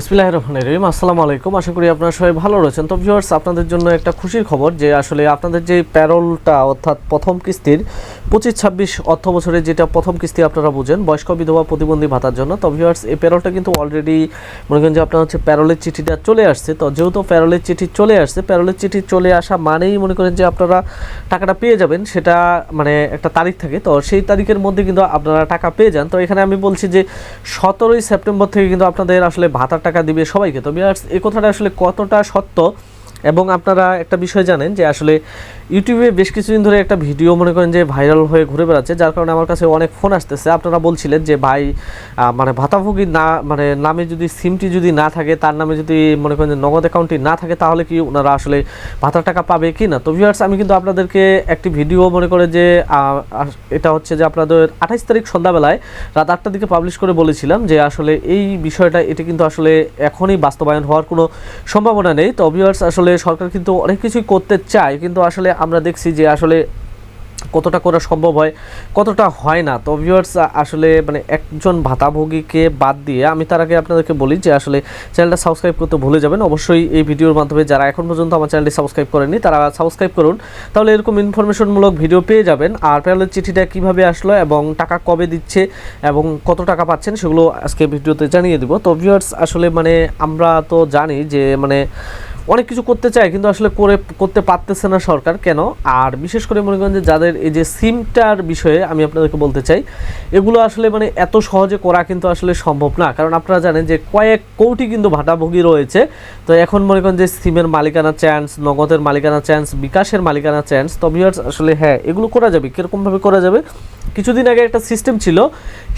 বিসমিল্লাহ রহমানির রহিম। আসসালামু আলাইকুম আশা করি আপনারা সবাই ভালো রয়েছেন। তো ভিউয়ার্স আপনাদের জন্য একটা খুশির খবর যে আসলে আপনাদের যে প্যারোলটা, অর্থাৎ প্রথম কিস্তির পঁচিশ, ছাব্বিশ অর্থ বছরে যেটা প্রথম কিস্তি আপনারা বুঝেন, বয়স্ক বিধবা প্রতিবন্ধী ভাতার জন্য। তো ভিউয়ার্স এই প্যারোলটা কিন্তু অলরেডি মনে করেন যে আপনার হচ্ছে প্যারোলের চিঠিটা চলে আসছে। তো যেহেতু প্যারোলের চিঠি চলে আসছে, প্যারোলের চিঠি চলে আসা মানেই মনে করেন যে আপনারা টাকাটা পেয়ে যাবেন। সেটা মানে একটা তারিখ থাকে। তো সেই তারিখের মধ্যে কিন্তু আপনারা টাকা পেয়ে যান। তো এখানে আমি বলছি যে সতেরোই সেপ্টেম্বর থেকে কিন্তু আপনাদের আসলে ভাতার টাকা দিবে সবাইকে। তো বিয়ার্স এই কথাটা আসলে কতটা সত্য এবং আপনারা একটা বিষয় জানেন যে আসলে ইউটিউবে বেশ কিছুদিন ধরে একটা ভিডিও মনে করেন যে ভাইরাল হয়ে ঘুরে বেড়াচ্ছে, যার কারণে আমার কাছে অনেক ফোন আসতেছে। আপনারা বলছিলেন যে ভাই মানে ভাতাভোগী না মানে নামে যদি সিমটি যদি না থাকে, তার নামে যদি মনে করেন যে নগদ অ্যাকাউন্টটি না থাকে, তাহলে কি ওনারা আসলে ভাতার টাকা পাবে কি না? তো ভিউয়ার্স আমি কিন্তু আপনাদেরকে একটি ভিডিও মনে করে যে এটা হচ্ছে যে আপনাদের আঠাইশ তারিখ সন্ধ্যাবেলায় রাত আটটার দিকে পাবলিশ করে বলেছিলাম যে আসলে এই বিষয়টা, এটা কিন্তু আসলে এখনই বাস্তবায়ন হওয়ার কোনো সম্ভাবনা নেই। তো ভিউয়ার্স আসলে সরকার কিন্তু অনেক কিছুই করতে চায়, কিন্তু আসলে আমরা দেখছি যে আসলে কতটা করা সম্ভব হয়, কতটা হয় না। তো ভিউয়ার্স আসলে মানে একজন ভাতাভোগীকে বাদ দিয়ে আমি তার আগে আপনাদেরকে বলি যে আসলে চ্যানেলটা সাবস্ক্রাইব করতে ভুলে যাবেন। অবশ্যই এই ভিডিওর মাধ্যমে যারা এখন পর্যন্ত আমার চ্যানেলটি সাবস্ক্রাইব করেনি তারা সাবস্ক্রাইব করুন। তাহলে এরকম ইনফরমেশনমূলক ভিডিও পেয়ে যাবেন। আর প্যানেলের চিঠিটা কীভাবে আসলো এবং টাকা কবে দিচ্ছে এবং কত টাকা পাচ্ছেন সেগুলো আজকে ভিডিওতে জানিয়ে দিব। তো ভিউয়ার্স আসলে মানে আমরা তো জানি যে মানে অনেক কিছু করতে চায়, কিন্তু আসলে করে, করতে পারতেছে না সরকার। কেন? আর বিশেষ করে মনে করেন যে যাদের এই যে সিমটার বিষয়ে আমি আপনাদেরকে বলতে চাই, এগুলো আসলে মানে এত সহজে করা কিন্তু আসলে সম্ভব না। কারণ আপনারা জানেন যে কয়েক কোটি কিন্তু ভাটাভোগী রয়েছে। তো এখন মনে করেন যে সিমের মালিকানা চান্স নগদের মালিকানা চান্স বিকাশের মালিকানা চান্স তো আসলে হ্যাঁ এগুলো করা যাবে, কীরকমভাবে করা যাবে? কিছুদিন আগে একটা সিস্টেম ছিল,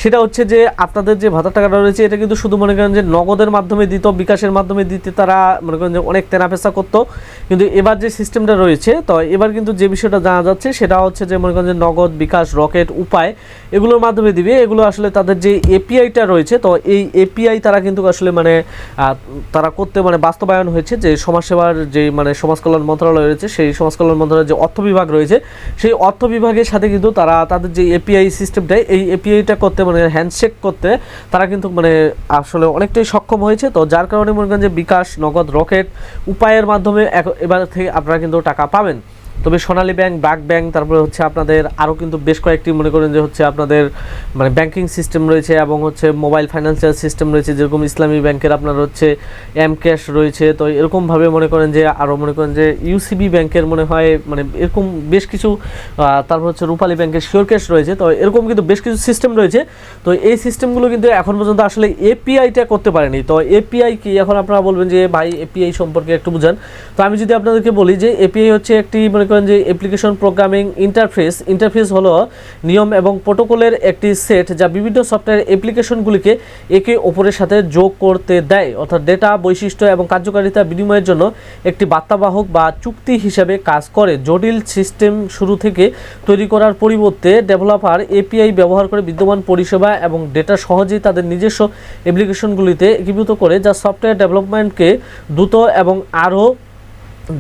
সেটা হচ্ছে যে আপনাদের যে ভাতার টাকাটা রয়েছে, এটা কিন্তু শুধু মনে করেন যে নগদের মাধ্যমে দিত, বিকাশের মাধ্যমে দিতে তারা মনে করেন যে অনেক তেনাপেসা করতো। কিন্তু এবার যে সিস্টেমটা রয়েছে, তো এবার কিন্তু যে বিষয়টা জানা যাচ্ছে, সেটা হচ্ছে যে মনে করেন যে নগদ, বিকাশ, রকেট, উপায় এগুলোর মাধ্যমে দিবে। এগুলো আসলে তাদের যে এপিআইটা রয়েছে, তো এই এপিআই তারা কিন্তু আসলে মানে তারা করতে মানে বাস্তবায়ন হয়েছে যে সমাজসেবার যে মানে সমাজ কল্যাণ মন্ত্রণালয় রয়েছে, সেই সমাজ কল্যাণ মন্ত্রণালয়ের যে অর্থ বিভাগ রয়েছে, সেই অর্থ বিভাগের সাথে কিন্তু তারা তাদের যে এপিআই সিস্টেমটাই এই এপিআইটা করতে মানে হ্যান্ডশেক করতে, তারা কিন্তু মানে আসলে অনেকটাই সক্ষম হয়েছে। তো যার কারণে মনে করেন যে বিকাশ, নগদ, রকেট উপায়ের মাধ্যমে এবার থেকে আপনারা কিন্তু টাকা পাবেন। তবে সোনালী ব্যাংক ব্রাক ব্যাংক, তারপরে হচ্ছে আপনাদের আরও কিন্তু বেশ কয়েকটি মনে করেন যে হচ্ছে আপনাদের মানে ব্যাংকিং সিস্টেম রয়েছে এবং হচ্ছে মোবাইল ফাইন্যান্সিয়াল সিস্টেম রয়েছে, যেরকম ইসলামী ব্যাংকের আপনার হচ্ছে এম ক্যাশ রয়েছে। তো এরকমভাবে মনে করেন যে আরও মনে করেন যে ইউসিবি ব্যাংকের মনে হয় মানে এরকম বেশ কিছু তারপর হচ্ছে রূপালী ব্যাংকের শিওর ক্যাশ রয়েছে। তো এরকম কিন্তু বেশ কিছু সিস্টেম রয়েছে। তো এই সিস্টেমগুলো কিন্তু এখন পর্যন্ত আসলে এপিআইটা করতে পারেনি। তো এপিআই কি? এখন আপনারা বলবেন যে, ভাই এপিআই সম্পর্কে একটু বুঝান। তো আমি যদি আপনাদেরকে বলি যে এপিআই হচ্ছে একটি মনে করেন যে অ্যাপ্লিকেশন প্রোগ্রামিং ইন্টারফেস ইন্টারফেস হলো নিয়ম এবং প্রোটোকলের একটি সেট যা বিভিন্ন সফটওয়্যার অ্যাপ্লিকেশনগুলিকে একে অপরের সাথে যোগ করতে দেয়। অর্থাৎ ডেটা বৈশিষ্ট্য এবং কার্যকারিতা বিনিময়ের জন্য একটি বার্তাবাহক বা চুক্তি হিসাবে কাজ করে। জটিল সিস্টেম শুরু থেকে তৈরি করার পরিবর্তে ডেভেলপার এপিআই ব্যবহার করে বিদ্যমান পরিষেবা এবং ডেটা সহজেই তাদের নিজস্ব অ্যাপ্লিকেশনগুলিতে একীভূত করে, যা সফটওয়্যার ডেভেলপমেন্টকে দ্রুত এবং আরও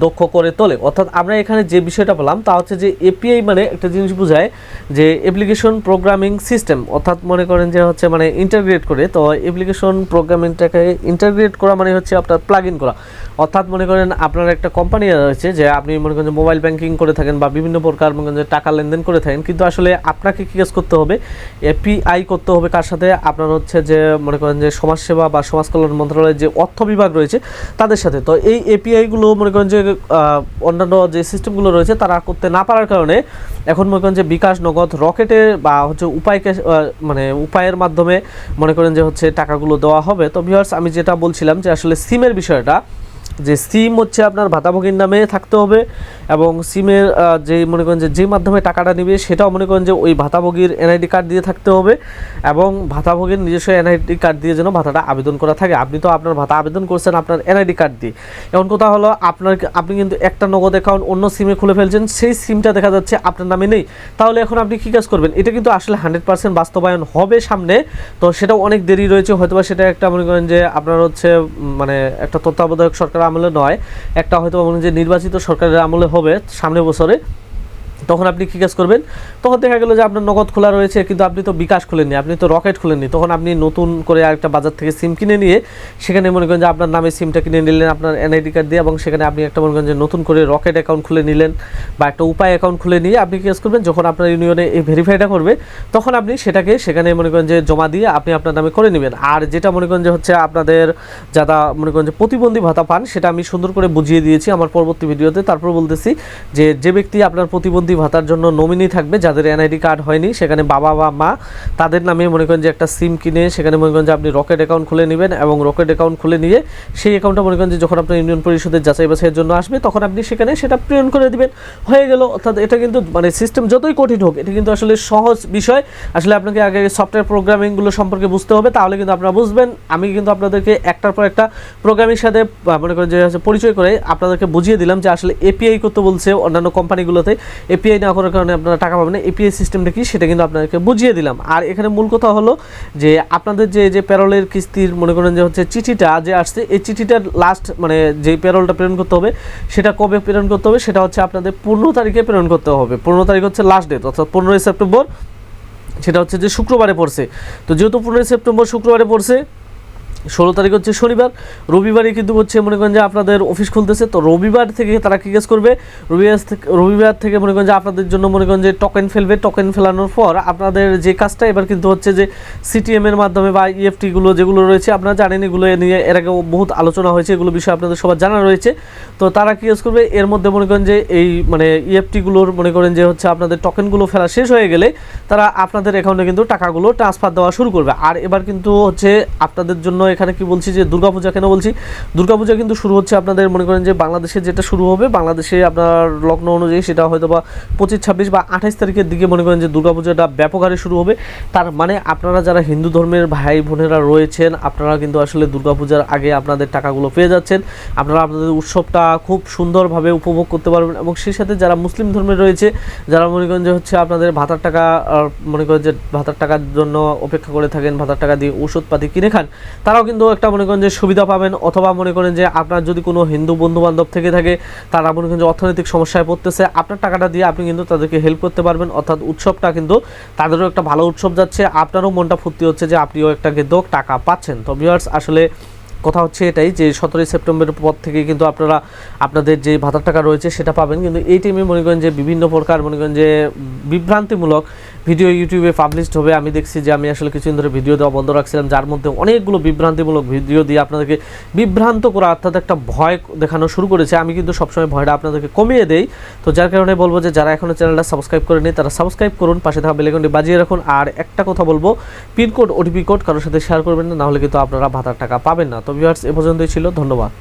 দক্ষ করে তোলে। অর্থাৎ আমরা এখানে যে বিষয়টা পেলাম তা হচ্ছে যে এপিআই মানে একটা জিনিস বোঝায় যে অ্যাপ্লিকেশন প্রোগ্রামিং সিস্টেম অর্থাৎ মনে করেন যে হচ্ছে মানে ইন্টারগ্রেট করে। তো অ্যাপ্লিকেশন প্রোগ্রামিংটাকে ইন্টারগ্রেট করা মানে হচ্ছে আপনার প্লাগ ইন করা। অর্থাৎ মনে করেন আপনার একটা কোম্পানি রয়েছে যে আপনি মনে করেন যে মোবাইল ব্যাংকিং করে থাকেন বা বিভিন্ন প্রকার মনে করেন যে টাকা লেনদেন করে থাকেন, কিন্তু আসলে আপনাকে কি কাজ করতে হবে? এপিআই করতে হবে কার সাথে? আপনার হচ্ছে যে মনে করেন যে সমাজসেবা বা সমাজ কল্যাণ মন্ত্রণালয়ের যে অর্থ বিভাগ রয়েছে, তাদের সাথে। তো এই এপিআইগুলো মনে করেন যে অন্যান্য যে সিস্টেমগুলো রয়েছে তারা করতে না পারার কারণে এখন মনে করেন যে বিকাশ নগদ রকেটে বা হচ্ছে উপায়কে মানে উপায়ের মাধ্যমে মনে করেন যে হচ্ছে টাকাগুলো দেওয়া হবে। তো ভিউয়ার্স আমি যেটা বলছিলাম যে আসলে সিমের বিষয়টা যে সিম হচ্ছে আপনার ভাতাভোগীর নামে থাকতে হবে এবং সিমের যে মনে করেন যে যে মাধ্যমে টাকাটা নেবে সেটাও মনে করেন যে ওই ভাতাভোগীর এনআইডি কার্ড দিয়ে থাকতে হবে এবং ভাতাভোগীর নিজস্ব এনআইডি কার্ড দিয়ে যেন ভাতাটা আবেদন করা থাকে। আপনি তো আপনার ভাতা আবেদন করছেন আপনার এনআইডি কার্ড দিয়ে। এমন কথা হলো আপনার, আপনি কিন্তু একটা নগদ অ্যাকাউন্ট অন্য সিমে খুলে ফেলছেন, সেই সিমটা দেখা যাচ্ছে আপনার নামে নেই। তাহলে এখন আপনি কী কাজ করবেন? এটা কিন্তু আসলে হান্ড্রেড পার্সেন্ট বাস্তবায়ন হবে সামনে, তো সেটাও অনেক দেরি রয়েছে। হয়তোবা সেটা একটা মনে করেন যে আপনার হচ্ছে মানে একটা তত্ত্বাবধায়ক সরকার আমলে নয়। একটা হয়তো যে নির্বাচিত সরকারের আমলে হবে সামনের বছরে। তখন আপনি কী কাজ করবেন? তখন দেখা গেলো যে আপনার নগদ খোলা রয়েছে, কিন্তু আপনি তো বিকাশ খুলেননি, আপনি তো রকেট খুলেননি। তখন আপনি নতুন করে আরেকটা বাজার থেকে সিম কিনে নিয়ে, সেখানে মনে করেন যে আপনার নামে সিমটা কিনে নিলেন, আপনার এনআইডি কার্ড দিয়ে, এবং সেখানে আপনি একটা মনে করেন যে নতুন করে রকেট অ্যাকাউন্ট খুলে নিলেন, বা একটা উপায় অ্যাকাউন্ট খুলে নিয়ে আপনি কী কাজ করবেন? যখন আপনার ইউনিয়নে এই ভেরিফাইটা করবে, তখন আপনি সেটাকে সেখানে মনে করেন যে জমা দিয়ে আপনি আপনার নামে করে নেবেন। আর যেটা মনে করেন যে হচ্ছে আপনাদের যারা মনে করেন যে প্রতিবন্ধী ভাতা পান, সেটা আমি সুন্দর করে বুঝিয়ে দিয়েছি আমার পরবর্তী ভিডিওতে। তারপর বলতেছি যে যে ব্যক্তি আপনার প্রতিবন্ধী ভাতার জন্য নমিনি থাকবে, যাদের এনআইডি কার্ড হয়নি, সেখানে বাবা বা মা তাদের নামে মনে করেন যে একটা সিম কিনে, সেখানে মনে করেন যে আপনি রকেট অ্যাকাউন্ট খুলে নেবেন এবং রকেট অ্যাকাউন্ট খুলে নিয়ে সেই অ্যাকাউন্টটা মনে করেন যে যখন আপনার ইউনিয়ন পরিষদের যাচাই বাছাইয়ের জন্য আসবে, তখন আপনি সেখানে সেটা প্রিয়ন করে দিবেন। হয়ে গেল, অর্থাৎ এটা কিন্তু মানে সিস্টেম যতই কঠিন হোক, এটা কিন্তু আসলে সহজ বিষয়। আসলে আপনাকে আগে সফটওয়্যার প্রোগ্রামিংগুলো সম্পর্কে বুঝতে হবে, তাহলে কিন্তু আপনারা বুঝবেন। আমি কিন্তু আপনাদেরকে একটার পর একটা প্রোগ্রামের সাথে মনে করেন যে পরিচয় করে আপনাদেরকে বুঝিয়ে দিলাম যে আসলে এপিআই করতে বলছে অন্যান্য কোম্পানিগুলোতে এপিআই না করার কারণে আপনারা টাকা পাবেন না। এপিআই সিস্টেমটা কি সেটা কিন্তু আপনাদেরকে বুঝিয়ে দিলাম। আর এখানে মূল কথা হলো যে আপনাদের যে যে প্যারোলের কিস্তির মনে করেন যে হচ্ছে চিঠিটা যে আসছে, এই চিঠিটার লাস্ট মানে যে প্যারোলটা প্রেরণ করতে হবে, সেটা কবে প্রেরণ করতে হবে? সেটা হচ্ছে আপনাদের পনেরো তারিখে প্রেরণ করতে হবে। পনেরো তারিখ হচ্ছে লাস্ট ডেট অর্থাৎ পনেরোই সেপ্টেম্বর। সেটা হচ্ছে যে শুক্রবারে পড়ছে। তো যেহেতু পনেরোই সেপ্টেম্বর শুক্রবারে পড়ছে ষোলো তারিখ হচ্ছে শনিবার রবিবারে কিন্তু হচ্ছে মনে করেন যে আপনাদের অফিস খুলতেছে। তো রবিবার থেকে তারা কী কাজ করবে? রবিবার থেকে রবিবার থেকে মনে করেন যে আপনাদের জন্য মনে করেন যে টোকেন ফেলবে। টোকেন ফেলানোর পর আপনাদের যে কাজটা, এবার কিন্তু হচ্ছে যে সিটিএম এর মাধ্যমে বা ইএফটিগুলো যেগুলো রয়েছে, আপনারা জানেন এগুলো নিয়ে এর আগে বহুত আলোচনা হয়েছে, এগুলো বিষয়ে আপনাদের সবার জানা রয়েছে। তো তারা কী কাজ করবে? এর মধ্যে মনে করেন যে এই মানে ইএফটিগুলোর মনে করেন যে হচ্ছে আপনাদের টোকেনগুলো ফেলা শেষ হয়ে গেলে তারা আপনাদের অ্যাকাউন্টে কিন্তু টাকাগুলো ট্রান্সফার দেওয়া শুরু করবে। আর এবার কিন্তু হচ্ছে আপনাদের জন্য এখানে কি বলছি যে দুর্গাপূজা কেন বলছি? দুর্গাপূজা কিন্তু শুরু হচ্ছে আপনাদের মনে করেন যে বাংলাদেশে যেটা শুরু হবে, বাংলাদেশে আপনার লগ্ন অনুযায়ী সেটা হয়তো বা পঁচিশ, ছাব্বিশ বা আঠাইশ তারিখের দিকে মনে করেন যে দুর্গাপূজাটা ব্যাপক হারে শুরু হবে। তার মানে আপনারা যারা হিন্দু ধর্মের ভাই বোনেরা রয়েছেন, আপনারা কিন্তু আসলে দুর্গাপূজার আগে আপনাদের টাকাগুলো পেয়ে যাচ্ছেন। আপনারা আপনাদের উৎসবটা খুব সুন্দরভাবে উপভোগ করতে পারবেন এবং সেই সাথে যারা মুসলিম ধর্মের রয়েছে, যারা মনে করেন যে হচ্ছে আপনাদের ভাতার টাকা মনে করেন যে ভাতার টাকার জন্য অপেক্ষা করে থাকেন, ভাতার টাকা দিয়ে ওষুধপাতি কিনে খান তারাও কিন্তু একটা মনে করেন যে সুবিধা পাবেন, অথবা মনে করেন যে আপনার যদি কোনো হিন্দু বন্ধু বান্ধব থেকে থাকে, তারা মনে করেন যে অর্থনৈতিক সমস্যায় পড়তেছে, আপনার টাকাটা দিয়ে আপনি কিন্তু তাদেরকে হেল্প করতে পারবেন। অর্থাৎ উৎসবটা কিন্তু তাদেরও একটা ভালো উৎসব যাচ্ছে, আপনারও মনটা ফুর্তি হচ্ছে যে আপনিও একটা কিন্তু টাকা পাচ্ছেন। তো ভিউয়ার্স আসলে কথা হচ্ছে এটাই যে সতেরোই সেপ্টেম্বরের পর থেকে কিন্তু আপনারা আপনাদের যে ভাতার টাকা রয়েছে সেটা পাবেন। কিন্তু এই টাইমে মনে করেন যে বিভিন্ন প্রকার মনে করেন যে বিভ্রান্তিমূলক ভিডিও ইউটিউবে পাবলিশড হবে। আমি দেখছি যে আমি আসলে কিছুদিন ধরে ভিডিও দেওয়া বন্ধ রাখছিলাম, যার মধ্যে অনেকগুলো বিভ্রান্তিমূলক ভিডিও দিয়ে আপনাদেরকে বিভ্রান্ত করা অর্থাৎ একটা ভয় দেখানো শুরু করেছে। আমি কিন্তু সবসময় ভয়টা আপনাদেরকে কমিয়ে দেই। তো যার কারণে বলব যে যারা এখনও চ্যানেলটা সাবস্ক্রাইব করেনি তারা সাবস্ক্রাইব করুন, পাশে থাকা বেলেকনটি বাজিয়ে রাখুন। আর একটা কথা বলব, পিনকোড ওটিপি কোড কারোর সাথে শেয়ার করবেন না, নাহলে কিন্তু আপনারা ভাতার টাকা পাবেন না। তো ভিউয়ার্স এ পর্যন্তই ছিল। ধন্যবাদ।